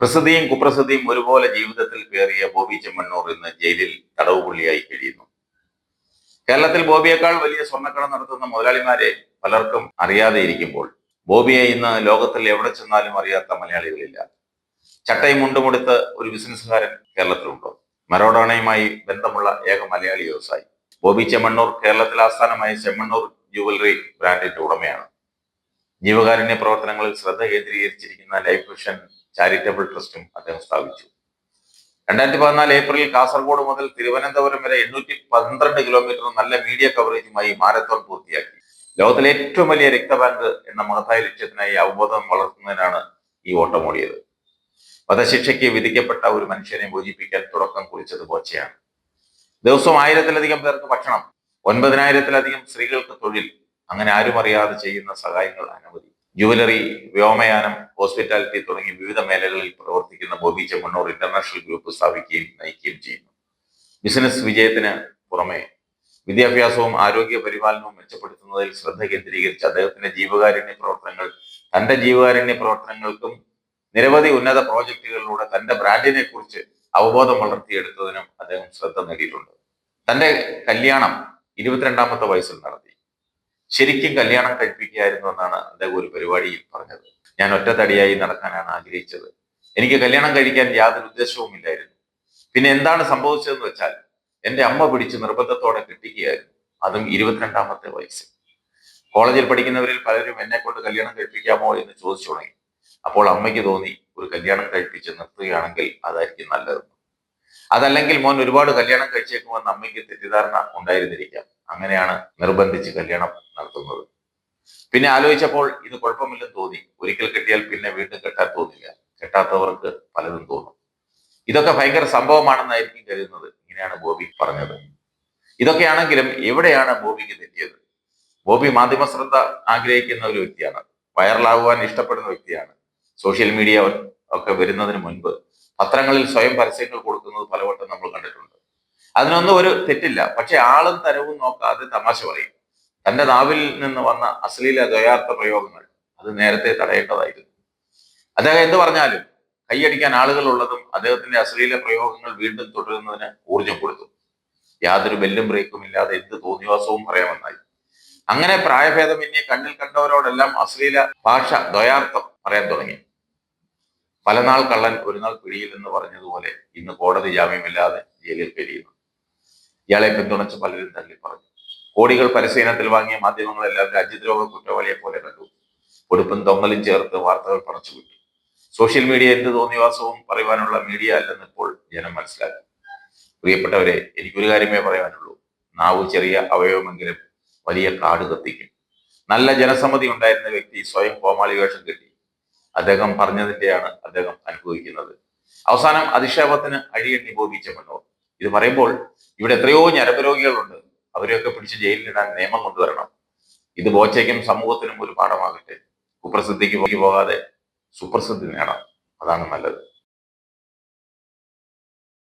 പ്രസിദ്ധിയും കുപ്രസിദ്ധിയും ഒരുപോലെ ജീവിതത്തിൽ കയറിയ ബോബി ചെമ്മണ്ണൂർ ഇന്ന് ജയിലിൽ തടവുപുള്ളിയായി കഴിയുന്നു. കേരളത്തിൽ ബോബിയേക്കാൾ വലിയ സ്വർണക്കട നടത്തുന്ന മുതലാളിമാരെ പലർക്കും അറിയാതെ ഇരിക്കുമ്പോൾ ബോബിയെ ഇന്ന് ലോകത്തിൽ എവിടെ ചെന്നാലും അറിയാത്ത മലയാളികളില്ല. ചട്ടയും മുണ്ടുമുടുത്ത് ഒരു ബിസിനസ്സുകാരൻ കേരളത്തിലുണ്ടോ? മരോഡോണയുമായി ബന്ധമുള്ള ഏക മലയാളി വ്യവസായി. ബോബി ചെമ്മണ്ണൂർ കേരളത്തിലെ ആസ്ഥാനമായ ചെമ്മണ്ണൂർ ജുവലറി ബ്രാൻഡിന്റെ ഉടമയാണ്. ജീവകാരുണ്യ പ്രവർത്തനങ്ങളിൽ ശ്രദ്ധ കേന്ദ്രീകരിച്ചിരിക്കുന്ന ലൈഫ് മിഷൻ ചാരിറ്റബിൾ ട്രസ്റ്റും അദ്ദേഹം സ്ഥാപിച്ചു. രണ്ടായിരത്തി പതിനാല് ഏപ്രിലിൽ കാസർഗോഡ് മുതൽ തിരുവനന്തപുരം വരെ എണ്ണൂറ്റി പന്ത്രണ്ട് കിലോമീറ്റർ നല്ല മീഡിയ കവറേജുമായി മാരത്തോൺ പൂർത്തിയാക്കി. ലോകത്തിലെ ഏറ്റവും വലിയ രക്തബാങ്ക് എന്ന മഹത്തായ ലക്ഷ്യത്തിനായി അവബോധം വളർത്തുന്നതിനാണ് ഈ ഓട്ടമോടിയത്. വധശിക്ഷയ്ക്ക് വിധിക്കപ്പെട്ട ഒരു മനുഷ്യനെ മോചിപ്പിക്കാൻ തുടക്കം കുറിച്ചത് കോച്ചയാണ് ദിവസവും ആയിരത്തിലധികം പേർക്ക് ഭക്ഷണം ഒൻപതിനായിരത്തിലധികം സ്ത്രീകൾക്ക് തൊഴിൽ അങ്ങനെ ആരും അറിയാതെ ചെയ്യുന്ന സഹായങ്ങൾ അനവധി. ജുവലറി വ്യോമയാനം ഹോസ്പിറ്റാലിറ്റി തുടങ്ങി വിവിധ മേഖലകളിൽ പ്രവർത്തിക്കുന്ന ബോബി ചെമ്മണ്ണൂർ ഇന്റർനാഷണൽ ഗ്രൂപ്പ് സ്ഥാപിക്കുകയും നയിക്കുകയും ചെയ്യുന്നു. ബിസിനസ് വിജയത്തിന് പുറമെ വിദ്യാഭ്യാസവും ആരോഗ്യ പരിപാലനവും മെച്ചപ്പെടുത്തുന്നതിൽ ശ്രദ്ധ കേന്ദ്രീകരിച്ച് അദ്ദേഹത്തിന്റെ ജീവകാരുണ്യ പ്രവർത്തനങ്ങൾ തന്റെ ജീവകാരുണ്യ പ്രവർത്തനങ്ങൾക്കും നിരവധി ഉന്നത പ്രോജക്റ്റുകളിലൂടെ തന്റെ ബ്രാൻഡിനെ കുറിച്ച് അവബോധം വളർത്തിയെടുത്തതിനും അദ്ദേഹം ശ്രദ്ധ നേടിയിട്ടുണ്ട്. തന്റെ കല്യാണം ഇരുപത്തിരണ്ടാമത്തെ വയസ്സിൽ നടത്തി. ശരിക്കും കല്യാണം കഴിപ്പിക്കുകയായിരുന്നു എന്നാണ് അദ്ദേഹം ഒരു പരിപാടിയിൽ പറഞ്ഞത്. ഞാൻ ഒറ്റത്തടിയായി നടക്കാനാണ് ആഗ്രഹിച്ചത്. എനിക്ക് കല്യാണം കഴിക്കാൻ യാതൊരു ഉദ്ദേശവുമില്ലായിരുന്നു പിന്നെ എന്താണ് സംഭവിച്ചതെന്ന് വെച്ചാൽ എന്റെ അമ്മ പിടിച്ച് നിർബന്ധത്തോടെ കെട്ടിക്കുകയായിരുന്നു. അതും ഇരുപത്തിരണ്ടാമത്തെ വയസ്സിൽ. കോളേജിൽ പഠിക്കുന്നവരിൽ പലരും എന്നെ കൊണ്ട് കല്യാണം കഴിപ്പിക്കാമോ എന്ന് ചോദിച്ചു തുടങ്ങി. അപ്പോൾ അമ്മയ്ക്ക് തോന്നി ഒരു കല്യാണം കഴിപ്പിച്ച് നിർത്തുകയാണെങ്കിൽ അതായിരിക്കും നല്ലതെന്ന്. അതല്ലെങ്കിൽ മോൻ ഒരുപാട് കല്യാണം കഴിച്ചേക്കുമെന്ന് അമ്മയ്ക്ക് തെറ്റിദ്ധാരണ ഉണ്ടായിരുന്നിരിക്കാം. അങ്ങനെയാണ് നിർബന്ധിച്ച് കല്യാണം നടത്തുന്നത്. പിന്നെ ആലോചിച്ചപ്പോൾ ഇത് കുഴപ്പമില്ലെന്ന് തോന്നി. ഒരിക്കൽ കെട്ടിയാൽ പിന്നെ വീണ്ടും കെട്ടാൻ തോന്നില്ല. കെട്ടാത്തവർക്ക് പലതും തോന്നും. ഇതൊക്കെ ഭയങ്കര സംഭവമാണെന്നായിരിക്കും കരുതുന്നത്. ഇങ്ങനെയാണ് ബോബി പറഞ്ഞത്. ഇതൊക്കെയാണെങ്കിലും എവിടെയാണ് ബോബിക്ക് തെറ്റിയത്? ബോബി മാധ്യമ ശ്രദ്ധ ആഗ്രഹിക്കുന്ന ഒരു വ്യക്തിയാണ്. വൈറലാകുവാൻ ഇഷ്ടപ്പെടുന്ന വ്യക്തിയാണ്. സോഷ്യൽ മീഡിയ ഒക്കെ വരുന്നതിന് മുൻപ് പത്രങ്ങളിൽ സ്വയം പരസ്യങ്ങൾ കൊടുക്കുന്നത് പലവട്ടം നമ്മൾ കണ്ടിട്ടുണ്ട്. അതിനൊന്നും ഒരു തെറ്റില്ല. പക്ഷെ ആളും തരവും നോക്കാതെ തമാശ പറയും. തന്റെ നാവിൽ നിന്ന് വന്ന അശ്ലീല ദ്വയാർത്ഥ പ്രയോഗങ്ങൾ അത് നേരത്തെ തടയേണ്ടതായിരുന്നു. അദ്ദേഹം എന്ത് പറഞ്ഞാലും കൈയടിക്കാൻ ആളുകൾ ഉള്ളതും അദ്ദേഹത്തിന്റെ അശ്ലീല പ്രയോഗങ്ങൾ വീണ്ടും തുടരുന്നതിന് ഊർജം കൊടുത്തു. യാതൊരു ബെല്ലും ബ്രേക്കും ഇല്ലാതെ എന്ത് തോന്നിവാസവും പറയാമെന്നായി. അങ്ങനെ പ്രായഭേദമന്യേ കണ്ണിൽ കണ്ടവരോടെല്ലാം അശ്ലീല ഭാഷ ദ്വയാർത്ഥം പറയാൻ തുടങ്ങി. പലനാൾ കള്ളൻ ഒരു നാൾ പിടിയിൽ എന്ന് പറഞ്ഞതുപോലെ ഇന്ന് കോടതി ജാമ്യമില്ലാതെ ജയിലിൽ കഴിയുന്നു ഇയാളെ പിന്തുണച്ച് പലരും തള്ളി പറഞ്ഞു. കോടികൾ പരസേനത്തിൽ വാങ്ങിയ മാധ്യമങ്ങളെല്ലാം രാജ്യദ്രോഹ കുറ്റവാളിയെ പോലെ കണ്ടു. ഒടുപ്പും തൊങ്ങലും ചേർത്ത് വാർത്തകൾ പറച്ചു വിട്ടു. സോഷ്യൽ മീഡിയ എന്ത് തോന്നിവാസവും പറയുവാനുള്ള മീഡിയ അല്ലെന്ന് ഇപ്പോൾ ജനം മനസ്സിലാക്കി. പ്രിയപ്പെട്ടവരെ എനിക്കൊരു കാര്യമേ പറയാനുള്ളൂ. നാവ് ചെറിയ അവയവമെങ്കിലും വലിയ കാട് കത്തിക്കും. നല്ല ജനസമ്മതി ഉണ്ടായിരുന്ന വ്യക്തി സ്വയം കോമാളി വേഷം കെട്ടി. അദ്ദേഹം പറഞ്ഞതിന്റെയാണ് അദ്ദേഹം അനുഭവിക്കുന്നത്. അവസാനം അധിക്ഷേപത്തിന് അഴിയെണ്ണി ബോധിച്ചമണ്ണൂർ ഇത് പറയുമ്പോൾ ഇവിടെ എത്രയോ ഞരമ്പരോഗികളുണ്ട്. അവരെയൊക്കെ പിടിച്ച് ജയിലിലിടാൻ നിയമം കൊണ്ടുവരണം. ഇത് ബോച്ചയ്ക്കും സമൂഹത്തിനും ഒരു പാഠമാകട്ടെ. കുപ്രസിദ്ധിക്ക് പോകാതെ സുപ്രസിദ്ധി നേടാം. അതാണ് നല്ലത്.